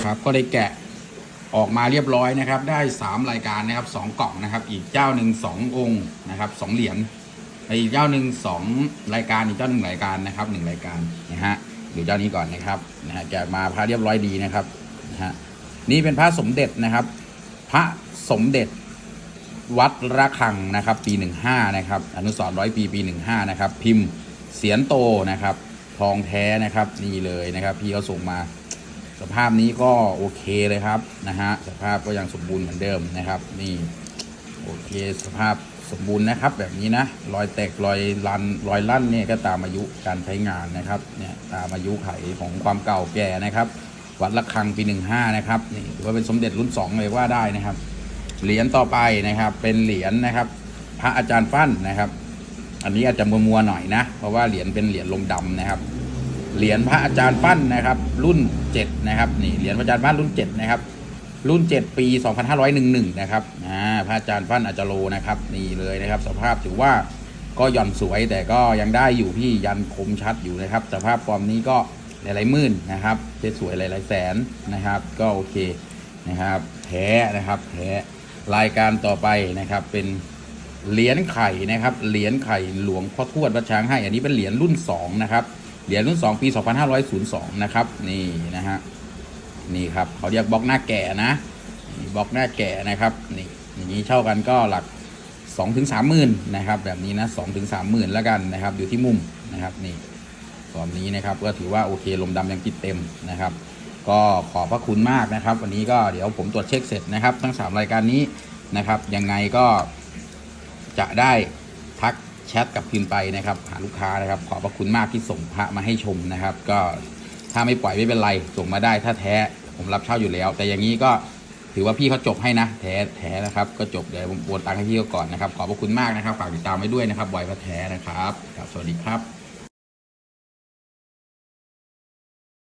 นะครับ ก็ได้แกะออกมาเรียบร้อยนะครับ ได้ 3 รายการนะครับ 2 กล่องนะครับ อีกเจ้าหนึ่งสององค์นะครับสองเหรียญอีกเจ้าหนึ่งสองรายการอีกเจ้าหนึ่งรายการนะครับหนึ่งรายการนะฮะเดี๋ยวเจ้านี้ก่อนนะครับนะฮะแกะมาพระเรียบร้อยดีนะครับนะฮะนี่เป็นพระสมเด็จนะครับ พระสมเด็จวัดระฆังนะครับ ปี 15นะครับอนุสรร้อยปีปี 15นะครับ พิมพ์เสียนโตนะครับ ทองแท้นะครับนี่เลยนะครับ พี่เขาส่งมา สภาพนี้ก็โอเคเลยครับนะฮะสภาพก็ยังสมบูรณ์เหมือนเดิมนะครับ นี่โอเคสภาพสมบูรณ์นะครับ แบบนี้นะรอยแตกรอยลันรอยลั่นเนี่ยก็ตามอายุการใช้งานนะครับเนี่ยตามอายุไขของความเก่าแก่นะครับ วัดระฆังปี15นะครับนี่ถือว่าเป็นสมเด็จรุ่น2เลยว่าได้นะครับ เหรียญต่อไปนะครับ เป็นเหรียญนะครับ พระอาจารย์ฟั่นนะครับ อันนี้อาจจะมัวๆหน่อยนะ เพราะว่าเหรียญเป็นเหรียญลมดำนะครับ เหรียญพระอาจารย์ฟั่นนะครับ รุ่น7นะครับนี่เหรียญพระอาจารย์ฟั่นรุ่น7นะครับรุ่น 7 ปี 2511 นะครับอ่าพระอาจารย์ฟั่นอาจารโลนะครับนี่เลยนะครับ สภาพถือว่าก็หย่อนสวยแต่ก็ยังได้อยู่พี่ยันคมชัดอยู่นะครับ สภาพฟอร์มนี้ก็หลายๆหมื่นนะครับสวยหลายๆแสนนะครับ ก็โอเคนะครับแท้นะครับแท้รายการต่อไปนะครับเป็นเหรียญไข่นะครับเหรียญไข่หลวงพ่อทวดวัดช้างให้ อันนี้เป็นเหรียญรุ่น2นะครับ เหรียญรุ่น 2 ปี 2502 นะครับ นี่นะฮะนี่ครับเขาเรียกบล็อกหน้าแก่นะบล็อกหน้าแก่นะครับนี่อย่างนี้เช่ากันก็หลัก 2-3ถึงหมื่นนะครับ แบบนี้นะ2-3ถึงหมื่นแล้วกันนะครับ อยู่ที่มุมนะครับนี่ตอนนี้นะครับก็ถือว่าโอเคลมดำยังกิดเต็มนะครับ ก็ขอบพระคุณมากนะครับ วันนี้ก็เดี๋ยวผมตรวจเช็คเสร็จนะครับ ทั้ง 3 รายการนี้นะครับ ยังไงก็จะได้ทัก แชทกับพิมพ์ไปนะครับ หาลูกค้านะครับ ขอบพระคุณมากที่ส่งพระมาให้ชมนะครับ ก็ถ้าไม่ปล่อยไม่เป็นไรส่งมาได้ถ้าแท้ผมรับเช่าอยู่แล้ว แต่อย่างนี้ก็ถือว่าพี่เขาจบให้นะ แท้แท้นะครับ ก็จบเดี๋ยวผมโอนตังค์ให้พี่เขาก่อนนะครับ ขอบพระคุณมากนะครับฝากติดตามไว้ด้วยนะครับบอยพระแท้นะครับครับสวัสดีครับ